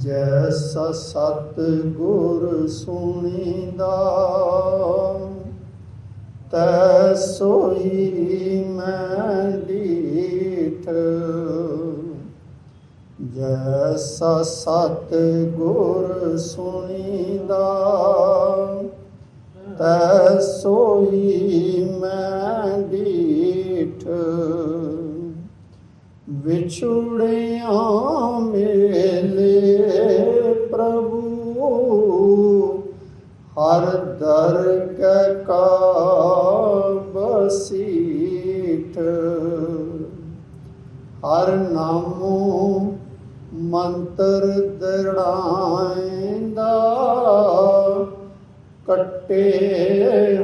ਜੈਸਾ ਸਤ ਗੁਰ ਸੁਣੀਦਾ ਤੈ ਸੋਈ ਮੈਂ ਡੀਠ ਜੈਸਾ ਸਤ ਗੁਰ ਸੁਣੀਦਾ ਤੈ ਸੋਈ ਮੈਂ ਡੀਠ ਵਿਛੁੜਿਆ ਮੇਲੇ, ਪ੍ਰਭੂ। ਹਰ ਦਰ ਕੈ ਕਾ ਬਸੀਠ ਹਰ ਨਾਮੋ ਮੰਤਰ ਦੜਾਇਂਦਾ ਕੱਟੇ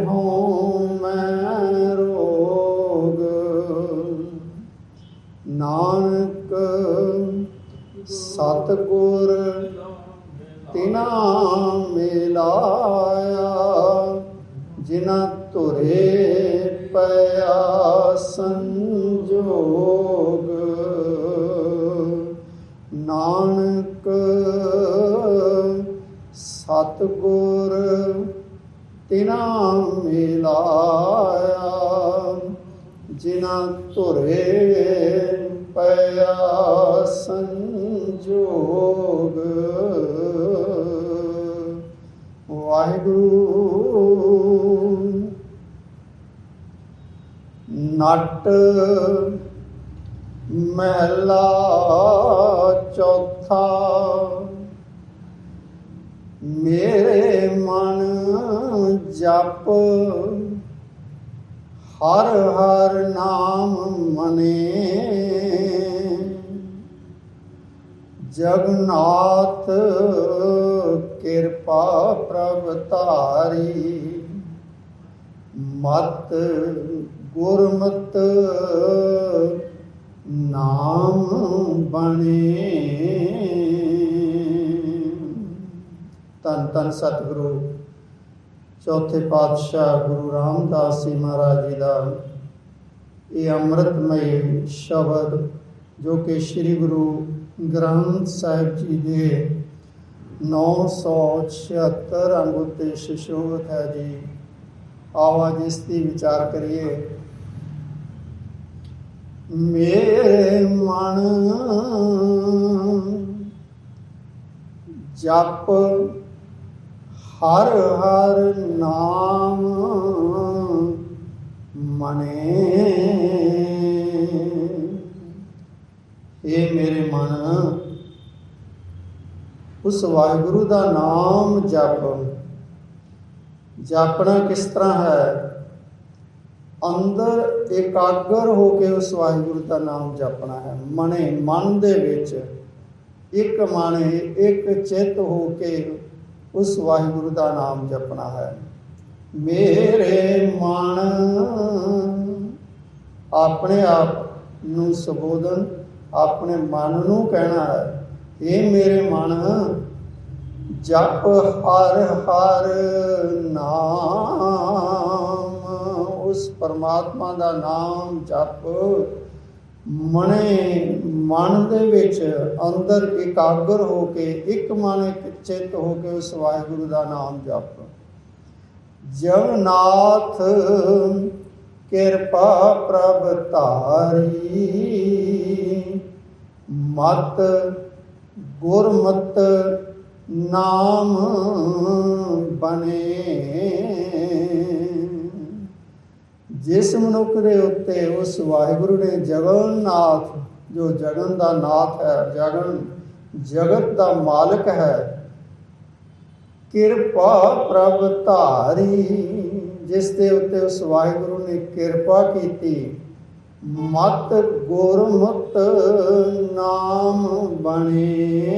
ਹੋ ਮੈਂ ਸਤਗੁਰ ਤਿਨਾ ਮਿਲਾਇਆ ਜਿਨਾ ਤੁਰੇ ਪਿਆ ਸੰਜੋਗ। ਨਾਨਕ ਸਤਗੁਰ ਤਿਨਾ ਮਿਲਾਇਆ ਜਿਨਾ ਤੁਰੇ ਸੰਜੋਗ ਵਾਹਿਗੁਰੂ। ਨਟ ਮਹਿਲਾ ਚੌਥਾ। ਮੇਰੇ ਮਨ ਜਪ। ਹਰ ਹਰ ਨਾਮ ਮਨੇ। ਜਗਨਾਥ ਕਿਰਪਾ ਪ੍ਰਭ ਧਾਰੀ। ਮਤ ਗੁਰਮਤ ਨਾਮ ਬਣੇ। ਤਨ ਤਨ ਸਤਿਗੁਰੂ, ਚੌਥੇ ਪਾਤਸ਼ਾਹ ਗੁਰੂ ਰਾਮਦਾਸ ਜੀ ਮਹਾਰਾਜ ਜੀ ਦਾ ਇਹ ਅੰਮ੍ਰਿਤਮਈ ਸ਼ਬਦ ਜੋ ਕਿ ਸ੍ਰੀ ਗੁਰੂ ਗ੍ਰੰਥ ਸਾਹਿਬ ਜੀ ਦੇ 976 ਅੰਗ ਉੱਤੇ ਸ਼ਿਸ਼ੋਭਤ ਹੈ ਜੀ ਆਵਾਜ਼ ਅੱਜ ਇਸ ਦੀ ਵਿਚਾਰ ਕਰੀਏ। ਮੇਰੇ ਮਨ ਜਪ ਹਰ ਹਰ ਨਾਮ ਮਨੇ। ਇਹ ਮੇਰੇ ਮਨ। ਉਸ ਵਾਹਿਗੁਰੂ ਦਾ ਨਾਮ ਜਪ ਜਾਪਣਾ ਕਿਸ ਤਰ੍ਹਾਂ ਹੈ? ਅੰਦਰ ਇਕਾਗਰ ਹੋ ਕੇ ਉਸ ਵਾਹਿਗੁਰੂ ਦਾ ਨਾਮ ਜਪਣਾ ਹੈ। ਮਨੇ ਮਨ ਦੇ ਵਿੱਚ ਇੱਕ ਮਨ ਇੱਕ ਚਿੱਤ ਹੋ ਕੇ ਉਸ ਵਾਹਿਗੁਰੂ ਦਾ ਨਾਮ ਜਪਣਾ ਹੈ। ਮੇਰੇ ਮਨ। ਆਪਣੇ ਆਪ ਨੂੰ ਸੰਬੋਧਨ ਆਪਣੇ ਮਨ ਨੂੰ ਕਹਿਣਾ ਹੈ ਇਹ ਮੇਰੇ ਮਨ, ਜਪ ਹਰ ਹਰ ਨਾਮ। ਉਸ ਪਰਮਾਤਮਾ ਦਾ ਨਾਮ ਜਪ ਮਨੇ ਮਨ ਦੇ ਵਿੱਚ ਅੰਦਰ ਇਕਾਗਰ ਹੋ ਕੇ, ਇੱਕ ਮਨ ਇੱਕ ਚਿੱਤ ਹੋ ਕੇ ਉਸ ਵਾਹਿਗੁਰੂ ਦਾ ਨਾਮ ਜਪ। ਜਗਨਾਥ ਕਿਰਪਾ ਪ੍ਰਭ ਧਾਰੀ। ਮਤ ਗੁਰਮਤ ਨਾਮ ਬਣੇ। ਜਿਸ ਮਨੁੱਖ ਦੇ ਉੱਤੇ ਉਸ ਵਾਹਿਗੁਰੂ ਨੇ ਜਗਨਨਾਥ, ਜੋ ਜਗਨ ਦਾ ਨਾਥ ਹੈ, ਜਗਨ ਜਗਤ ਦਾ ਮਾਲਕ ਹੈ, ਕਿਰਪਾ ਪ੍ਰਭ ਧਾਰੀ। ਜਿਸ ਦੇ ਉੱਤੇ ਉਸ ਵਾਹਿਗੁਰੂ ਨੇ ਕਿਰਪਾ ਕੀਤੀ ਮਤ ਗੁਰਮਤ ਨਾਮ ਬਣੇ।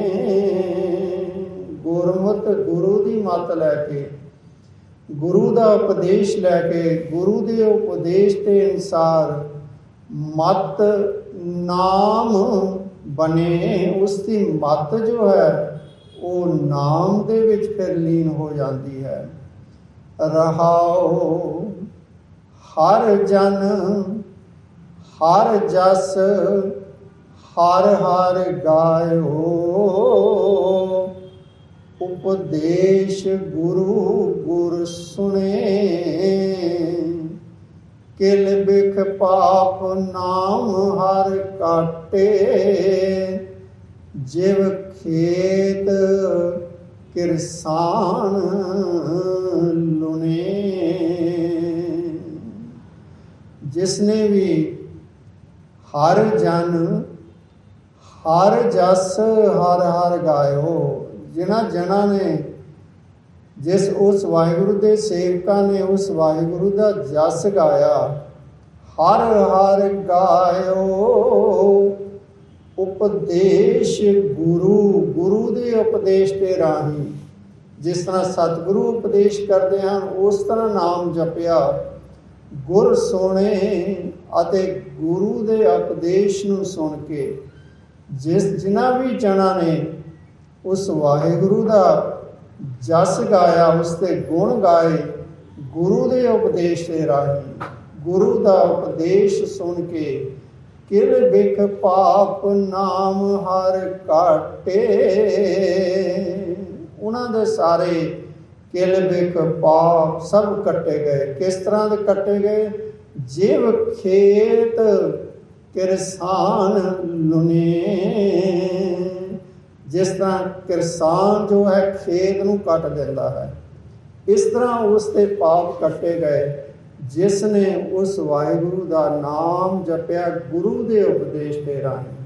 ਗੁਰਮਤ ਗੁਰੂ ਦੀ ਮਤ ਲੈ ਕੇ, ਗੁਰੂ ਦਾ ਉਪਦੇਸ਼ ਲੈ ਕੇ, ਗੁਰੂ ਦੇ ਉਪਦੇਸ਼ ਦੇ ਅਨਸਾਰ ਮਤ ਨਾਮ ਬਣੇ। ਉਸ ਦੀ ਮਤ ਜੋ ਹੈ, ਉਹ ਨਾਮ ਦੇ ਵਿੱਚ ਫਿਰ ਲੀਨ ਹੋ ਜਾਂਦੀ ਹੈ। ਰਹਾਓ ਹਰ ਜਨ ਹਰ ਜਸ ਹਰ ਹਰ ਗਾਇਓ। ਉਪਦੇਸ਼ ਗੁਰੂ ਗੁਰ ਸੁਣੇ ਕਿਲ ਬਿਖ ਪਾਪ ਨਾਮ ਹਰ ਕਾਟੇ। ਜਿਵ ਖੇਤ ਕਿਰਸਾਨ ਲੁਨੇ। ਜਿਸਨੇ ਵੀ ਹਰ ਜਨ, ਹਰ ਜਸ, ਹਰ ਹਰ ਗਾਇਓ। ਜਿਨ੍ਹਾਂ ਜਨਾਂ ਨੇ, ਜਿਸ ਉਸ ਵਾਹਿਗੁਰੂ ਦੇ ਸੇਵਕਾਂ ਨੇ ਉਸ ਵਾਹਿਗੁਰੂ ਦਾ ਜਸ ਗਾਇਆ, ਹਰ ਹਰ ਗਾਇਓ। ਉਪਦੇਸ਼ ਗੁਰੂ ਗੁਰੂ ਦੇ ਉਪਦੇਸ਼ ਤੇ ਰਾਹੀਂ, ਜਿਸ ਤਰ੍ਹਾਂ ਸਤਿਗੁਰੂ ਉਪਦੇਸ਼ ਕਰਦੇ ਹਨ, ਉਸ ਤਰ੍ਹਾਂ ਨਾਮ ਜਪਿਆ ਗੁਰ ਸੁਣੇ ਅਤੇ ਗੁਰੂ ਦੇ ਉਪਦੇਸ਼ ਨੂੰ ਸੁਣ ਕੇ ਜਿਸ ਜਿਨ੍ਹਾਂ ਵੀ ਜਨਾਂ ਨੇ ਉਸ ਵਾਹਿਗੁਰੂ ਦਾ ਜਸ ਗਾਇਆ, ਉਸ ਦੇ ਗੁਣ ਗਾਏ, ਗੁਰੂ ਦੇ ਉਪਦੇਸ਼ ਦੇ ਰਾਹੀਂ ਗੁਰੂ ਦਾ ਉਪਦੇਸ਼ ਸੁਣ ਕੇ ਕਿਲ ਬਿਖ ਪਾਪ ਨਾਮ ਹਰ ਕਾਟੇ ਉਹਨਾਂ ਦੇ ਸਾਰੇ ਕਿਲ ਪਾਪ ਸਭ ਕੱਟੇ ਗਏ। ਕਿਸ ਤਰ੍ਹਾਂ ਦੇ ਕੱਟੇ ਗਏ? ਜਿਵ ਖੇਤ ਕਿਰਸਾਨ ਲੁਨੇ। ਜਿਸ ਤਰ੍ਹਾਂ ਕਿਰਸਾਨ ਜੋ ਹੈ ਖੇਤ ਨੂੰ ਕੱਟ ਦਿੰਦਾ ਹੈ। ਇਸ ਤਰ੍ਹਾਂ ਉਸ ਤੇ ਪਾਪ ਕੱਟੇ ਗਏ। ਜਿਸ ਨੇ ਉਸ ਵਾਹਿਗੁਰੂ ਦਾ ਨਾਮ ਜਪਿਆ, ਗੁਰੂ ਦੇ ਉਪਦੇਸ਼ ਦੇ ਰਾਹੀਂ।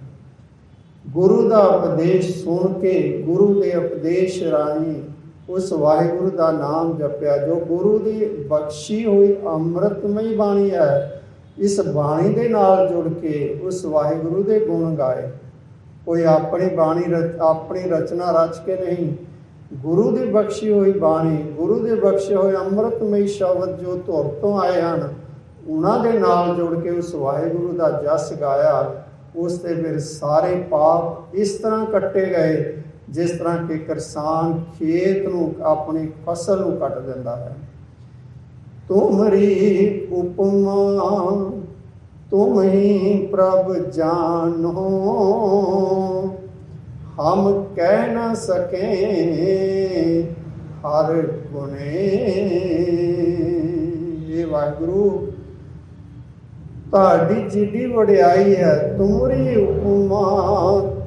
ਗੁਰੂ ਦਾ ਉਪਦੇਸ਼ ਸੁਣ ਕੇ ਗੁਰੂ ਦੇ ਉਪਦੇਸ਼ ਰਾਹੀਂ ਉਸ ਵਾਹਿਗੁਰੂ ਦਾ ਨਾਮ ਜਪਿਆ, ਜੋ ਗੁਰੂ ਦੀ ਬਖਸ਼ੀ ਹੋਈ ਅੰਮ੍ਰਿਤਮਈ ਬਾਣੀ ਹੈ, ਇਸ ਬਾਣੀ ਦੇ ਨਾਲ ਜੁੜ ਕੇ ਉਸ ਵਾਹਿਗੁਰੂ ਦੇ ਗੁਣ ਗਾਏ। ਕੋਈ ਆਪਣੀ ਬਾਣੀ ਰਚ- ਆਪਣੀ ਰਚਨਾ ਰਚ ਕੇ ਨਹੀਂ, ਗੁਰੂ ਦੀ ਬਖਸ਼ੀ ਹੋਈ ਬਾਣੀ, ਗੁਰੂ ਦੇ ਬਖਸ਼ੇ ਹੋਏ ਅੰਮ੍ਰਿਤਮਈ ਸ਼ਬਦ ਜੋ ਧੁਰ ਤੋਂ ਆਏ ਹਨ, ਉਹਨਾਂ ਦੇ ਨਾਲ ਜੁੜ ਕੇ ਉਸ ਵਾਹਿਗੁਰੂ ਦਾ ਜਸ ਗਾਇਆ, ਉਸ ਤੇ ਫਿਰ ਸਾਰੇ ਪਾਪ ਇਸ ਤਰ੍ਹਾਂ ਕੱਟੇ ਗਏ ਜਿਸ ਤਰ੍ਹਾਂ ਕਿ ਕਿਸਾਨ ਖੇਤ ਨੂੰ, ਆਪਣੀ ਫਸਲ ਨੂੰ ਕੱਟ ਦਿੰਦਾ ਹੈ। ਤੁਮਰੀ ਉਪਮਾ ਤੁਮ ਹੀ ਪ੍ਰਭ ਜਾਨੋ ਹਮ ਕਹਿ ਨਾ ਸਕੇ ਹਰ ਗੁਣੇ। ਇਹ ਵਾਹਿਗੁਰੂ। ਤੁਹਾਡੀ ਜਿੱਡੀ ਵਡਿਆਈ ਹੈ ਤੁਮਰੀ ਉਪਮਾ,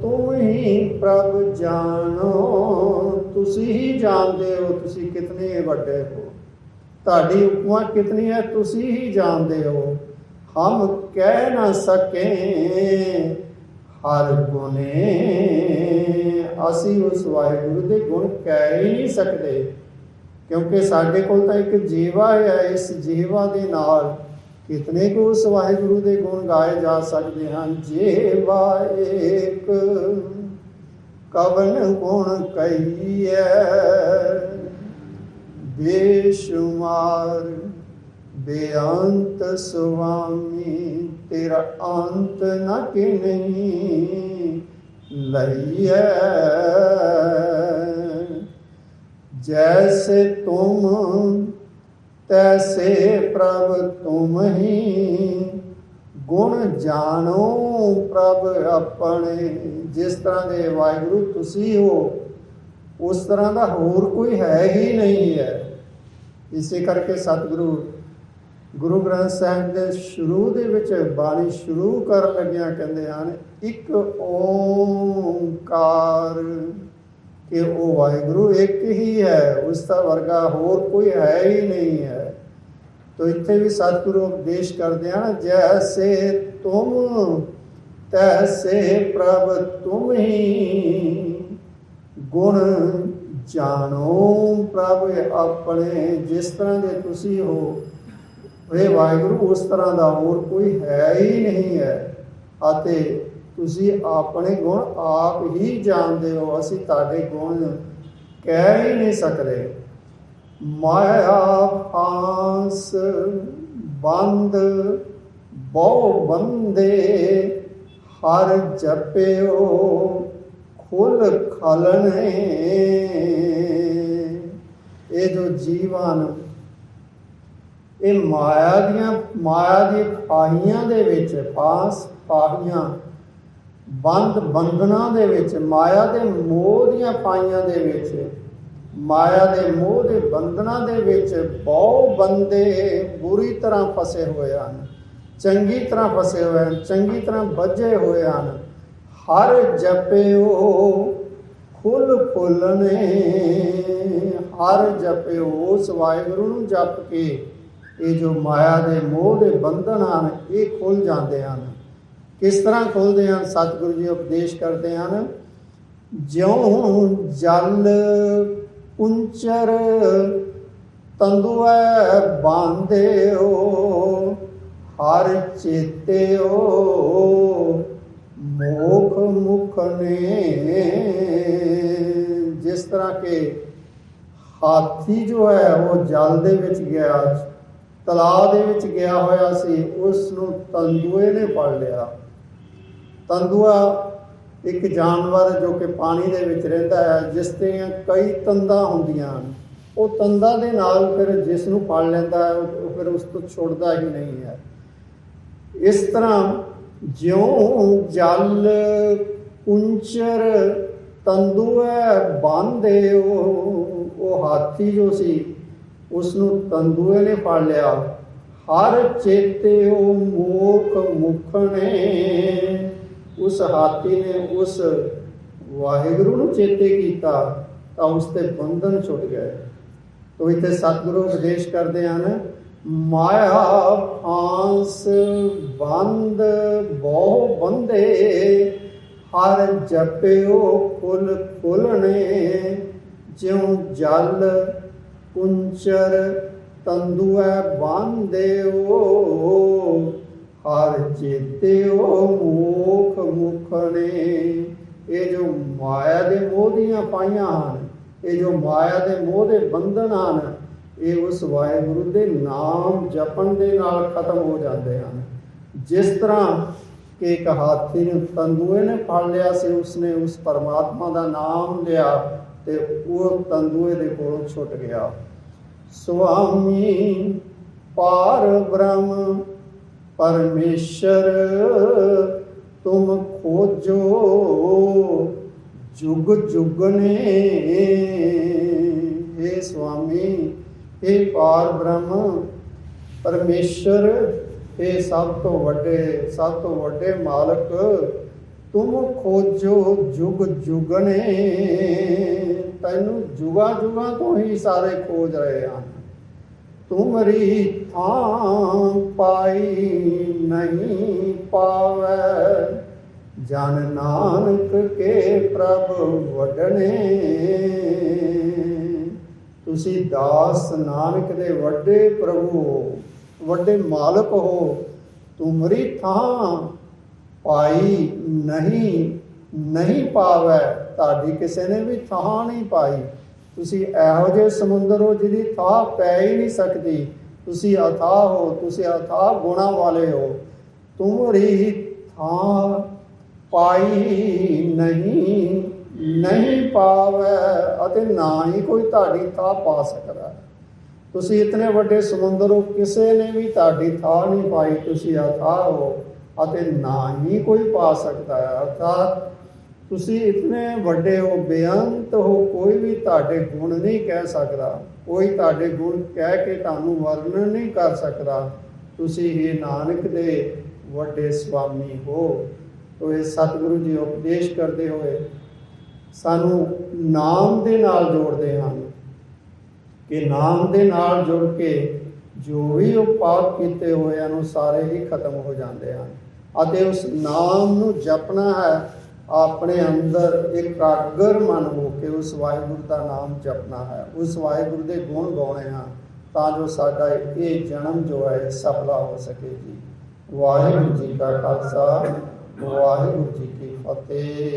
ਤੂੰ ਹੀ ਪ੍ਰਭ ਜਾਣੋ, ਤੁਸੀਂ ਹੀ ਜਾਣਦੇ ਹੋ ਤੁਸੀਂ ਕਿਤਨੇ ਵੱਡੇ ਹੋ। ਤੁਹਾਡੀ ਉਪਮਾ ਕਿਤਨੀ ਹੈ, ਤੁਸੀਂ ਹੀ ਜਾਣਦੇ ਹੋ। ਹਮ ਕਹਿ ਨਾ ਸਕੇ ਹਰ ਗੁਨੇ ਅਸੀਂ ਉਸ ਵਾਹਿਗੁਰੂ ਦੇ ਗੁਣ ਕਹਿ ਹੀ ਨਹੀਂ ਸਕਦੇ। ਕਿਉਂਕਿ ਸਾਡੇ ਕੋਲ ਤਾਂ ਇੱਕ ਜੀਵਾ ਹੈ, ਇਸ ਜੀਵਾ ਦੇ ਨਾਲ ਕਿਤਨੇ ਕੁ ਉਸ ਵਾਹਿਗੁਰੂ ਦੇ ਗੁਣ ਗਾਏ ਜਾ ਸਕਦੇ ਹਨ? ਜੇ ਏਕ ਕਵਨ ਗੁਣ ਕਹੀਐ ਬੇਸ਼ੁਮਾਰ ਬੇਅੰਤ ਸੁਆਮੀ, ਤੇਰਾ ਅੰਤ ਨਾ ਕਿ ਨਹੀਂ ਲਈਐ। ਜੈਸੇ ਤੁਮ ਤੈਸੇ ਪ੍ਰਭ ਤੁਮ ਹੀ ਗੁਣ ਜਾਣੋ ਪ੍ਰਭ ਆਪਣੇ। ਜਿਸ ਤਰ੍ਹਾਂ ਦੇ ਵਾਹਿਗੁਰੂ ਤੁਸੀਂ ਹੋ, ਉਸ ਤਰ੍ਹਾਂ ਦਾ ਹੋਰ ਕੋਈ ਹੈ ਹੀ ਨਹੀਂ ਹੈ। ਇਸੇ ਕਰਕੇ ਸਤਿਗੁਰੂ, ਗੁਰੂ ਗ੍ਰੰਥ ਸਾਹਿਬ ਦੇ ਸ਼ੁਰੂ ਦੇ ਵਿੱਚ ਬਾਣੀ ਸ਼ੁਰੂ ਕਰਨ ਲੱਗਿਆਂ ਕਹਿੰਦੇ ਹਨ, ਇੱਕ ਓੰਕਾਰ। ਕਿ ਉਹ ਵਾਹਿਗੁਰੂ ਇੱਕ ਹੀ ਹੈ, ਉਸ ਦਾ ਵਰਗਾ ਹੋਰ ਕੋਈ ਹੈ ਹੀ ਨਹੀਂ ਹੈ। ਤੋ ਇੱਥੇ ਵੀ ਸਤਿਗੁਰੂ ਉਪਦੇਸ਼ ਕਰਦੇ ਹਨ, ਜੈਸੇ ਤੁਮ, ਤੈਸੇ ਪ੍ਰਭ ਤੁਮ ਹੀ ਗੁਣ ਜਾਣੋ। ਪ੍ਰਭ ਆਪਣੇ, ਜਿਸ ਤਰ੍ਹਾਂ ਦੇ ਤੁਸੀਂ ਹੋ, ਇਹ ਵਾਹਿਗੁਰੂ ਉਸ ਤਰ੍ਹਾਂ ਦਾ ਹੋਰ ਕੋਈ ਹੈ ਹੀ ਨਹੀਂ ਹੈ। ਅਤੇ ਤੁਸੀਂ ਆਪਣੇ ਗੁਣ ਆਪ ਹੀ ਜਾਣਦੇ ਹੋ, ਅਸੀਂ ਤੁਹਾਡੇ ਗੁਣ ਕਹਿ ਹੀ ਨਹੀਂ ਸਕਦੇ। ਮਾਇਆ ਫਾਂਸ ਬੰਦ, ਬਹੁ ਬੰਦੇ ਹਰ ਜਪਿਓ, ਖੁੱਲ ਖਲਣੇ। ਇਹ ਜੋ ਜੀਵਨ, ਇਹ ਮਾਇਆ ਦੀਆਂ, ਮਾਇਆ ਦੀ ਪਾਹੀਆਂ ਦੇ ਵਿੱਚ ਪਾਸ ਪਾਹੀਆਂ ਬੰਦ ਬੰਧਨਾਂ ਦੇ ਵਿੱਚ, ਮਾਇਆ ਦੇ ਮੋਹ ਦੀਆਂ ਪਾਈਆਂ ਦੇ ਵਿੱਚ, ਮਾਇਆ ਦੇ ਮੋਹ ਦੇ ਬੰਧਨਾਂ ਦੇ ਵਿੱਚ ਬਹੁ ਬੰਦੇ ਬੁਰੀ ਤਰ੍ਹਾਂ ਫਸੇ ਹੋਏ ਹਨ, ਚੰਗੀ ਤਰ੍ਹਾਂ ਫਸੇ ਹੋਏ ਹਨ, ਚੰਗੀ ਤਰ੍ਹਾਂ ਵੱਜੇ ਹੋਏ ਹਨ। ਹਰ ਜਪਿਓ ਫੁੱਲ ਫੁੱਲਨੇ ਹਰ ਜਪਿਓ ਉਸ ਵਾਹਿਗੁਰੂ ਨੂੰ ਜਪ ਕੇ, ਇਹ ਜੋ ਮਾਇਆ ਦੇ ਮੋਹ ਦੇ ਬੰਧਨ ਹਨ, ਇਹ ਖੁੱਲ ਜਾਂਦੇ ਹਨ। ਕਿਸ ਤਰ੍ਹਾਂ ਖੁੱਲਦੇ ਹਨ? ਸਤਿਗੁਰੂ ਜੀ ਉਪਦੇਸ਼ ਕਰਦੇ ਹਨ, ਜਿਉਂ ਜਲ ਪੁੰਚਰ ਤੰਦੂਐ ਬਾਂਧਿਓ, ਹਰ ਚੇਤਿਓ ਮੋਖ ਮੁਖ ਨੇ ਜਿਸ ਤਰ੍ਹਾਂ ਕਿ ਹਾਥੀ ਜੋ ਹੈ, ਉਹ ਜਲ ਦੇ ਵਿੱਚ ਗਿਆ, ਤਲਾਅ ਦੇ ਵਿੱਚ ਗਿਆ ਹੋਇਆ ਸੀ ਉਸ ਨੂੰ ਤੰਦੂਏ ਨੇ ਫੜ ਲਿਆ। ਤੰਦੂਆ ਇੱਕ ਜਾਨਵਰ ਜੋ ਕਿ ਪਾਣੀ ਦੇ ਵਿੱਚ ਰਹਿੰਦਾ ਹੈ, ਜਿਸ ਤੇ ਕਈ ਤੰਦਾਂ ਹੁੰਦੀਆਂ ਹਨ। ਉਹ ਤੰਦਾਂ ਦੇ ਨਾਲ ਫਿਰ ਜਿਸ ਨੂੰ ਫੜ ਲੈਂਦਾ ਹੈ, ਉਹ ਫਿਰ ਉਸ ਤੋਂ ਛੁੱਟਦਾ ਹੀ ਨਹੀਂ ਹੈ। ਇਸ ਤਰ੍ਹਾਂ ਜਿਉਂ ਜਲ ਕੁੰਚਰ ਤੰਦੂਏ ਬੰਦੇ ਉਹ ਉਹ ਹਾਥੀ ਜੋ ਸੀ, ਉਸ ਨੂੰ ਤੰਦੂਏ ਨੇ ਫੜ ਲਿਆ। ਹਰ ਚੇਤੇ ਉਹ ਮੋਖ ਮੁਖ ਉਸ ਹਾਥੀ ਨੇ ਉਸ ਵਾਹਿਗੁਰੂ ਨੂੰ ਚੇਤੇ ਕੀਤਾ ਤਾਂ ਉਸ ਤੇ ਬੰਧਨ ਛੁੱਟ ਗਏ। ਤੋ ਇੱਥੇ ਸਤਿਗੁਰੂ ਉਪਦੇਸ਼ ਕਰਦੇ ਹਨ, ਮਾਇਆ ਫਾਂਸ ਬੰਦ ਬਹੁ ਬੰਦੇ, ਹਰ ਜਪਿਓ ਫੁੱਲ ਫੁੱਲਣੇ, ਜਿਉ ਜਲ ਕੁੰਚਰ ਤੰਦੂਐ ਬਾਂਧਿਓ। ਹਰ ਚੇਤਿਓ ਮੋਖ ਮੁਖਣੇ। ਇਹ ਜੋ ਮਾਇਆ ਦੇ ਮੋਹ ਦੀਆਂ ਪਾਈਆਂ ਹਨ, ਇਹ ਜੋ ਮਾਇਆ ਦੇ ਮੋਹ ਦੇ ਬੰਧਨ ਹਨ, ਇਹ ਉਸ ਵਾਹਿਗੁਰੂ ਦੇ ਨਾਮ ਜਪਣ ਦੇ ਨਾਲ ਖਤਮ ਹੋ ਜਾਂਦੇ ਹਨ। ਜਿਸ ਤਰ੍ਹਾਂ ਕਿ ਇੱਕ ਹਾਥੀ ਨੂੰ ਤੰਦੂਏ ਨੇ ਫੜ ਲਿਆ ਸੀ, ਉਸਨੇ ਉਸ ਪਰਮਾਤਮਾ ਦਾ ਨਾਮ ਲਿਆ ਤੇ ਉਹ ਤੰਦੂਏ ਦੇ ਕੋਲੋਂ ਛੁੱਟ ਗਿਆ। ਸੁਆਮੀ ਪਾਰ ਬ੍ਰਹਮ ਪਰਮੇਸ਼ਰ ਤੁਮ ਖੋਜੋ ਜੁਗ ਜੁਗਨੇ हे ਸੁਆਮੀ हे ਪਾਰ ਬ੍ਰਹਮ ਪਰਮੇਸ਼ਰ हे ਸਭ ਤੋਂ ਵੱਡੇ ਸਭ ਤੋਂ ਵੱਡੇ ਮਾਲਕ ਤੁਮ ਖੋਜੋ ਜੁਗ ਜੁਗਨੇ ਤੈਨੂੰ ਜੁਗਾ ਜੁਗਾ ਤੋਂ ਹੀ ਸਾਰੇ ਖੋਜ ਰਹੇ ਹਨ ਤੁਮਰੀ ਥਾਂ ਪਾਈ ਨਹੀਂ ਪਾਵੈ। ਜਨ ਨਾਨਕ ਕੇ ਪ੍ਰਭ ਵਡਣੇ ਤੁਸੀਂ ਦਾਸ ਨਾਨਕ ਦੇ ਵੱਡੇ ਪ੍ਰਭੂ ਹੋ, ਵੱਡੇ ਮਾਲਕ ਹੋ। ਤੁਮਰੀ ਥਾਂ ਪਾਈ ਨਹੀਂ ਨਹੀਂ ਪਾਵੈ। ਤੁਹਾਡੀ ਕਿਸੇ ਨੇ ਵੀ ਥਾਂ ਨਹੀਂ ਪਾਈ। ਤੁਸੀਂ ਇਹੋ ਜਿਹੇ ਸਮੁੰਦਰ ਹੋ ਜਿਹਦੀ ਥਾਂ ਪੈ ਹੀ ਨਹੀਂ ਸਕਦੀ। ਤੁਸੀਂ ਅਥਾਹ ਹੋ, ਤੁਸੀਂ ਅਥਾਹ ਗੁਣਾ ਵਾਲੇ ਹੋ। ਤੁਮਰੀ ਥਾਂ ਪਾਈ ਨਹੀਂ ਨਹੀਂ ਪਾਵੈ ਅਤੇ ਨਾ ਹੀ ਕੋਈ ਤੁਹਾਡੀ ਥਾਂ ਪਾ ਸਕਦਾ। ਤੁਸੀਂ ਇਤਨੇ ਵੱਡੇ ਸਮੁੰਦਰ ਹੋ, ਕਿਸੇ ਨੇ ਵੀ ਤੁਹਾਡੀ ਥਾਂ ਨਹੀਂ ਪਾਈ। ਤੁਸੀਂ ਅਥਾਹ ਹੋ ਅਤੇ ਨਾ ਹੀ ਕੋਈ ਪਾ ਸਕਦਾ। ਹੈ ਅਰਥਾਤ ਤੁਸੀਂ ਇਤਨੇ ਵੱਡੇ ਹੋ, ਬੇਅੰਤ ਹੋ, ਕੋਈ ਵੀ ਤੁਹਾਡੇ ਗੁਣ ਨਹੀਂ ਕਹਿ ਸਕਦਾ। ਕੋਈ ਤੁਹਾਡੇ ਗੁਣ ਕਹਿ ਕੇ ਤੁਹਾਨੂੰ ਵਰਣਨ ਨਹੀਂ ਕਰ ਸਕਦਾ। ਤੁਸੀਂ ਹੀ ਨਾਨਕ ਦੇ ਵੱਡੇ ਸੁਆਮੀ ਹੋ। ਤੋ ਇਹ ਸਤਿਗੁਰੂ ਜੀ ਉਪਦੇਸ਼ ਕਰਦੇ ਹੋਏ ਸਾਨੂੰ ਨਾਮ ਦੇ ਨਾਲ ਜੋੜਦੇ ਹਨ। ਕਿ ਨਾਮ ਦੇ ਨਾਲ ਜੁੜ ਕੇ ਜੋ ਵੀ ਉਹ ਕੀਤੇ ਹੋਏ ਹਨ ਉਹ ਸਾਰੇ ਹੀ ਖਤਮ ਹੋ ਜਾਂਦੇ ਹਨ। ਅਤੇ ਉਸ ਨਾਮ ਨੂੰ ਜਪਣਾ ਹੈ ਆਪਣੇ ਅੰਦਰ ਇਕਾਗਰ ਮਨ ਹੋ ਕੇ ਉਸ ਵਾਹਿਗੁਰੂ ਦਾ ਨਾਮ ਜਪਣਾ ਹੈ। ਉਸ ਵਾਹਿਗੁਰੂ ਦੇ ਗੁਣ ਗਾਉਣੇ ਹਨ ਤਾਂ ਜੋ ਸਾਡਾ ਇਹ ਜਨਮ ਜੋ ਹੈ ਸਫਲਾ ਹੋ ਸਕੇ ਜੀ। ਵਾਹਿਗੁਰੂ ਜੀ ਕਾ ਖਾਲਸਾ, ਵਾਹਿਗੁਰੂ ਜੀ ਕੀ ਫਤਿਹ।